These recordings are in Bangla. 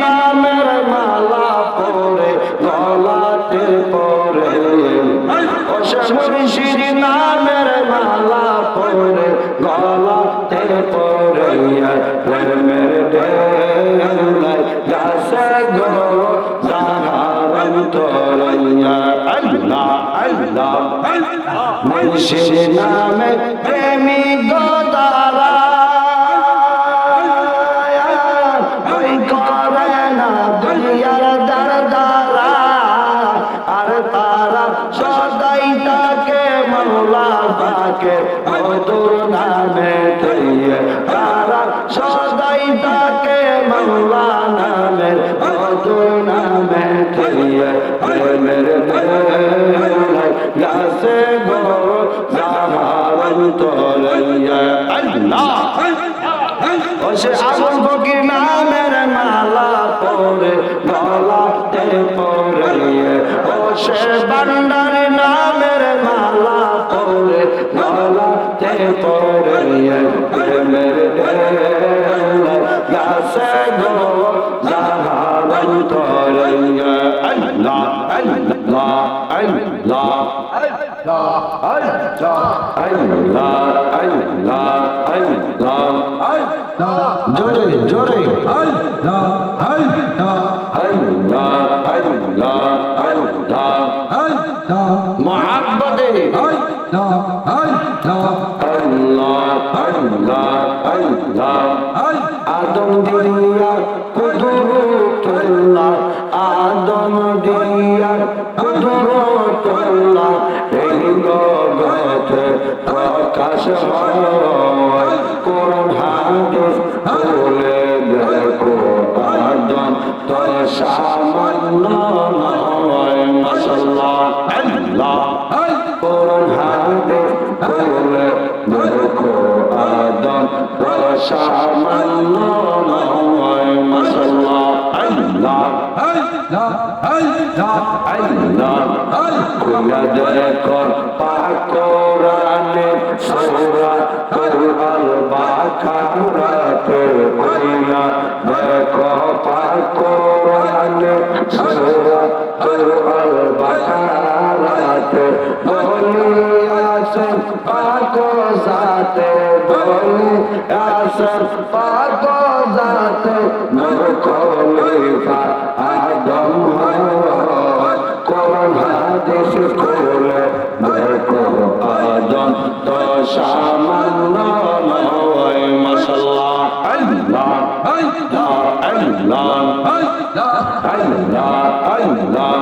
নামের মুর্শিদ নামে প্রেমী গোদারা। ওই করে না দুনিয়ার দরদারা আর তারা সদাই তাকে মৌলা পাকে মধুর নামে তারা সদাই তাকে মৌলা নামে মধুর নামে গো জাহারন তোরইয়া আল্লাহ ওসে আবুল ফকির নামের মালা পরে গলাতে পরে ওসে বান্ডার নামের মালা পরে গলাতে পরে প্রেমের গাছে গো আল্লাহ আল্লাহ আল্লাহ আল্লাহ আল্লাহ জোরে জোরে আল্লাহ আদম দিয়া কুদরতুল্লাহ প্রকাশ হয় কোরআন হাদিস বলে দেখো আদম তো সামান্য নয় মাশাআল্লাহ আল্লাহ কোরআন হাদিস বলে দেখো আদম তো সামান্য নয় মাশাআল্লাহ আল্লাহ আল্লাহ খুলে দেখো পাকোরানে সূরা আল বাকারাতে খুলে দেখো পাকোরানে সূরা আল বাকারাতে বলি আসেন পাকো জাতে বলি আসেন পাকো খুলে দেখো আদম তো সামান্য নয় মাশাআল্লাহ আল্লাহ আল্লাহ আল্লাহ আল্লাহ আল্লাহ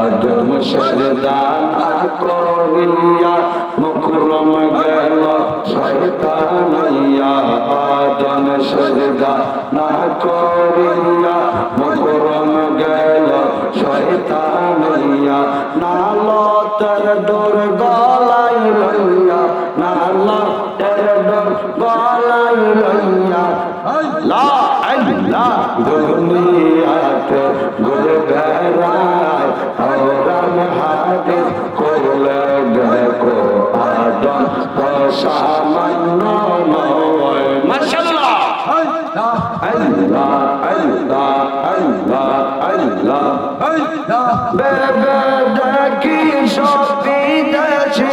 আদম শরদান করিয়া মুকরম গেল শয়তানাইয়া আদম শরদান না করিয়া দুনিয়াতে ঘুরে বেড়ায় ওরান হাদিস করলে দেখো আদম তো সামান্য নয় মাশাআল্লাহ আল্লাহ আল্লাহ আল্লাহ আল্লাহ বেবে দেখি সব বিদেশি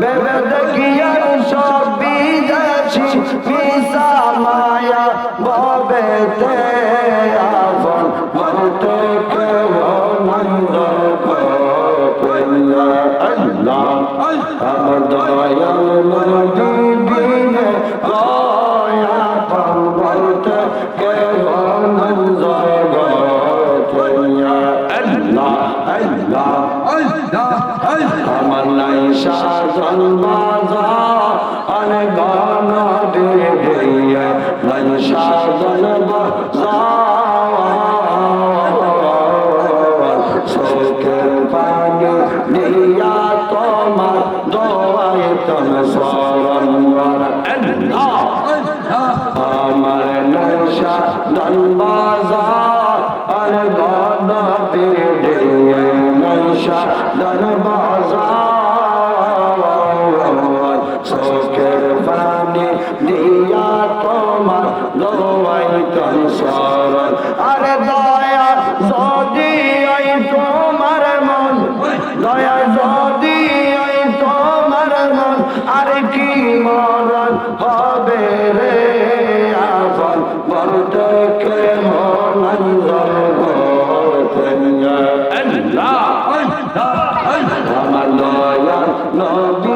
বেবে দেখি আর সব বিদেশি সলমান গানা দেয়া সাধন চোখের পানি দিয়া তোমার দোয়ায় তন আমার দয়া নবী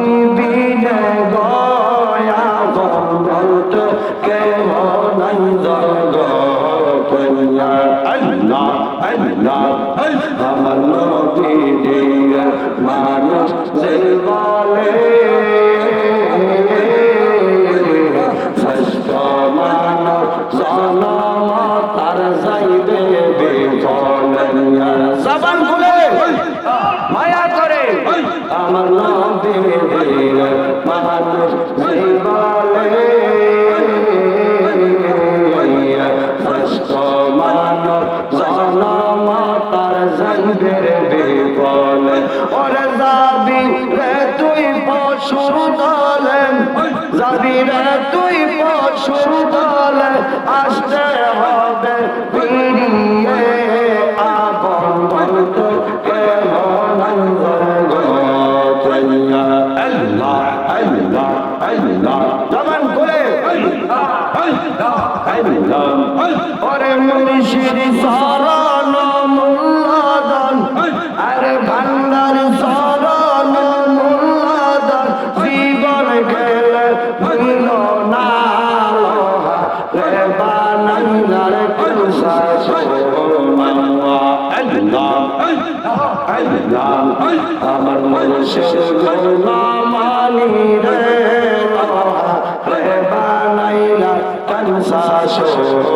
মুর্শিদ সরণ মুল্লাদন। আরে ভান্ডার সরণ মুল্লাদন। জীবন গেলে ভুল না রে বানাইনার কুসা আমার মুর্শিদ গোলামানি রে রে বানাইলা কানসা আল্লাহ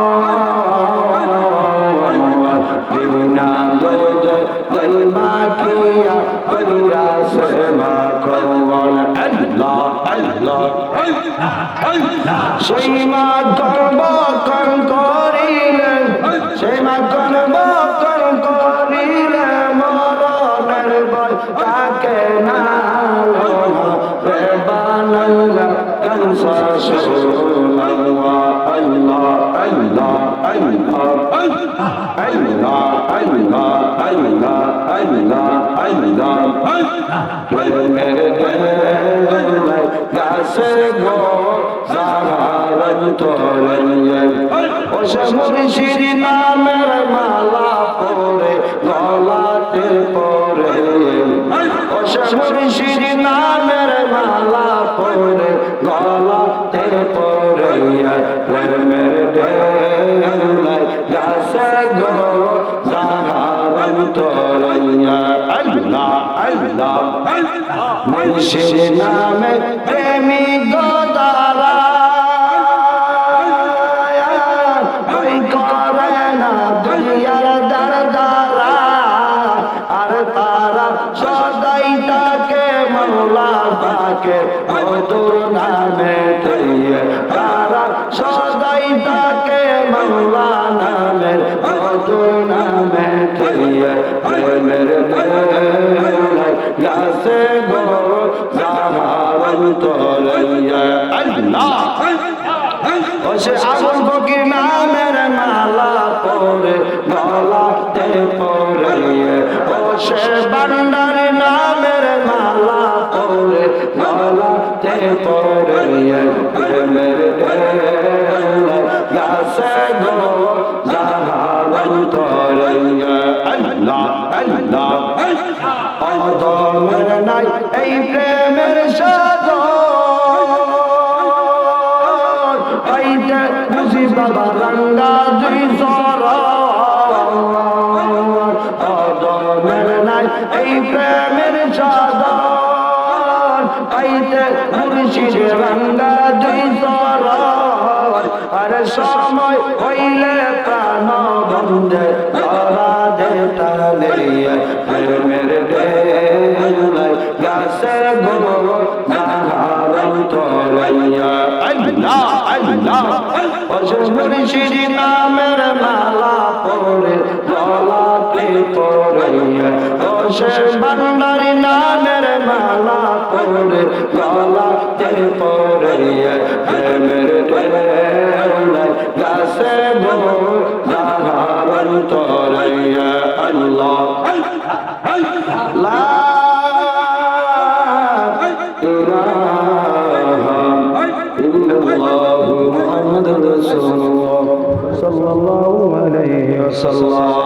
সেই মা গর্ব কর করিলেন সেই মা গর্ব কর করিলেন মরণের বই তাকে না রে বানাইলা কনসা সোনাওয়া আল্লাহ আল্লাহ আল্লাহ আল্লাহ আল্লাহ আল্লাহ আল্লাহ আল্লাহ মেরে সে গারণ তোলে ও শ্রী নামের মালা পরে গলাতে পরে। ও শ্রী নামের মালা পরে গলাতে পরে। প্রেমের ডেলায় গাছে গো সাহারণ তোলে মুর্শিদ নামে প্রেমী গোদারা করে না দুনিয়ার দরদারা। আর তারা সদাই তাকে মৌলা তাকে মধুর নামে তারা সদাই তাকে মৌলা নামে। মধুর নামে তোরইয়া আল্লাহ। ও সে আগুন ফকির নামের মালা পরে, গলাতে পরে ও সে বান্ডার নামের মালা পরে, গলাতে পরে প্রেমের গাছে গো এই প্রেমের বাবা রঙ্গা দুই সর এই প্রেমের সাদর আইতে মুর্শিদ রঙ্গা দুই সর আর সময় হইলে প্রাণ বন্ধে ধরা দে তালে প্রেমের ডেলাই গাছের গোবর গাহারম তোলাইয়া আল্লাহ আল্লাহ মুর্শিদ নামের মালা পরে গলাতে পরাইয়া বসে ভান্ডারি নামের মালা পরে গলাতে পরাইয়া মুহাম্মাদুর